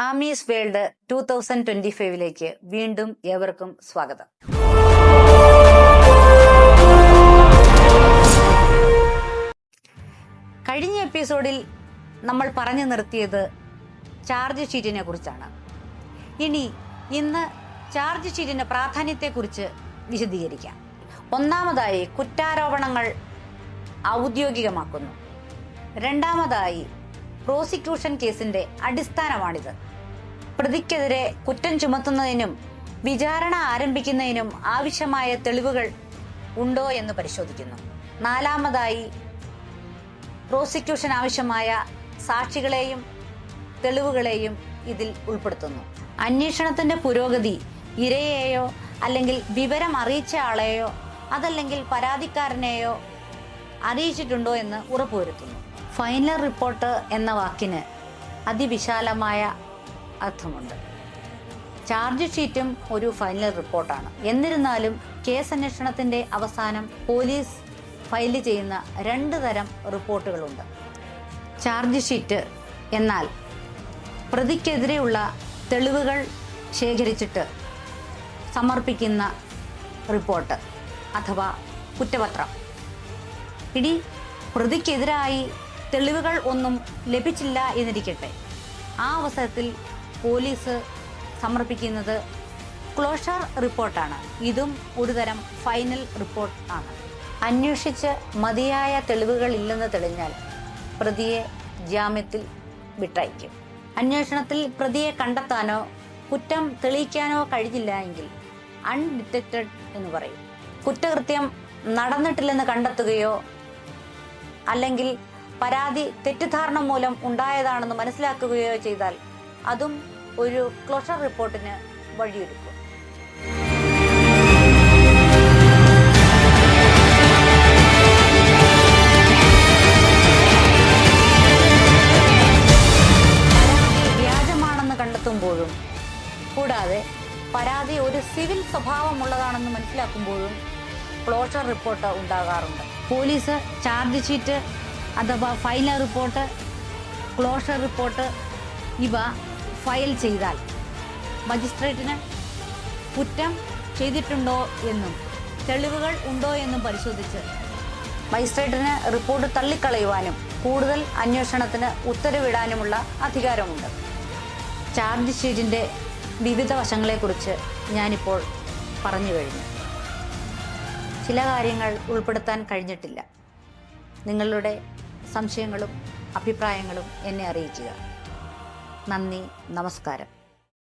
Ami's world two thousand twenty ഫൈവിലേക്ക് വീണ്ടും ഏവർക്കും സ്വാഗതം. കഴിഞ്ഞ എപ്പിസോഡിൽ നമ്മൾ പറഞ്ഞു നിർത്തിയത് ചാർജ് ഷീറ്റിനെ കുറിച്ചാണ്. ഇനി ഇന്ന് ചാർജ് ഷീറ്റിന്റെ പ്രാധാന്യത്തെക്കുറിച്ച് വിശദീകരിക്കാം. ഒന്നാമതായി കുറ്റാരോപണങ്ങൾ ഔദ്യോഗികമാക്കുന്നു. രണ്ടാമതായി പ്രോസിക്യൂഷൻ കേസിന്റെ അടിസ്ഥാനമാണിത്. പ്രതിക്കെതിരെ കുറ്റം ചുമത്തുന്നതിനും വിചാരണ ആരംഭിക്കുന്നതിനും ആവശ്യമായ തെളിവുകൾ ഉണ്ടോ എന്ന് പരിശോധിക്കുന്നു. നാലാമതായി പ്രോസിക്യൂഷൻ ആവശ്യമായ സാക്ഷികളെയും തെളിവുകളെയും ഇതിൽ ഉൾപ്പെടുത്തുന്നു. അന്വേഷണത്തിന്റെ പുരോഗതി ഇരയെയോ അല്ലെങ്കിൽ വിവരം അറിയിച്ച ആളെയോ അതല്ലെങ്കിൽ പരാതിക്കാരനെയോ അറിയിച്ചിട്ടുണ്ടോ എന്ന് ഉറപ്പുവരുത്തുന്നു. ഫൈനൽ റിപ്പോർട്ട് എന്ന വാക്കിന് അതിവിശാലമായ അർത്ഥമുണ്ട്. ചാർജ് ഷീറ്റും ഒരു ഫൈനൽ റിപ്പോർട്ടാണ് എന്നിരുന്നാലും കേസ് അന്വേഷണത്തിന്റെ അവസാനം പോലീസ് ഫയൽ ചെയ്യുന്ന രണ്ട് തരം റിപ്പോർട്ടുകളുണ്ട്. ചാർജ് ഷീറ്റ് എന്നാൽ പ്രതിക്കെതിരെയുള്ള തെളിവുകൾ ശേഖരിച്ചിട്ട് സമർപ്പിക്കുന്ന റിപ്പോർട്ട് അഥവാ കുറ്റപത്രം. ഇനി പ്രതിക്കെതിരായി തെളിവുകൾ ഒന്നും ലഭിച്ചില്ല എന്നിരിക്കട്ടെ. ആ അവസരത്തിൽ പോലീസ് സമർപ്പിക്കുന്നത് ക്ലോഷർ റിപ്പോർട്ടാണ്. ഇതും ഒരുതരം ഫൈനൽ റിപ്പോർട്ട് ആണ്. അന്വേഷിച്ച് മതിയായ തെളിവുകൾ ഇല്ലെന്ന് തെളിഞ്ഞാൽ പ്രതിയെ ജാമ്യത്തിൽ വിട്ടയക്കും. അന്വേഷണത്തിൽ പ്രതിയെ കണ്ടെത്താനോ കുറ്റം തെളിയിക്കാനോ കഴിഞ്ഞില്ല എങ്കിൽ അൺഡിറ്റക്റ്റഡ് എന്ന് പറയും. കുറ്റകൃത്യം നടന്നിട്ടില്ലെന്ന് കണ്ടെത്തുകയോ അല്ലെങ്കിൽ പരാതി തെറ്റിദ്ധാരണ മൂലം ഉണ്ടായതാണെന്ന് മനസ്സിലാക്കുകയോ ചെയ്താൽ അതും ഒരു ക്ലോഷർ റിപ്പോർട്ടിന് വഴിയൊരുക്കും. കൂടാതെ പരാതി ഒരു സിവിൽ സ്വഭാവമുള്ളതാണെന്ന് മനസ്സിലാക്കുമ്പോഴും ക്ലോഷർ റിപ്പോർട്ട് ഉണ്ടാകാറുണ്ട്. പോലീസ് ചാർജ് ഷീറ്റ് അഥവാ ഫൈനൽ റിപ്പോർട്ട് ക്ലോഷർ റിപ്പോർട്ട് ഇവ ഫയൽ ചെയ്താൽ മജിസ്ട്രേറ്റിന് കുറ്റം ചെയ്തിട്ടുണ്ടോ എന്നും തെളിവുകൾ ഉണ്ടോ എന്നും പരിശോധിച്ച് മജിസ്ട്രേറ്റിന് റിപ്പോർട്ട് തള്ളിക്കളയുവാനും കൂടുതൽ അന്വേഷണത്തിന് ഉത്തരവിടാനുമുള്ള അധികാരമുണ്ട്. ചാർജ് ഷീറ്റിന്റെ വിവിധ വശങ്ങളെക്കുറിച്ച് ഞാനിപ്പോൾ പറഞ്ഞു കഴിഞ്ഞു. ചില കാര്യങ്ങൾ ഉൾപ്പെടുത്താൻ കഴിഞ്ഞിട്ടില്ല. നിങ്ങളുടെ സംശയങ്ങളും അഭിപ്രായങ്ങളും എന്നെ അറിയിക്കുക. നന്ദി നമസ്കാരം.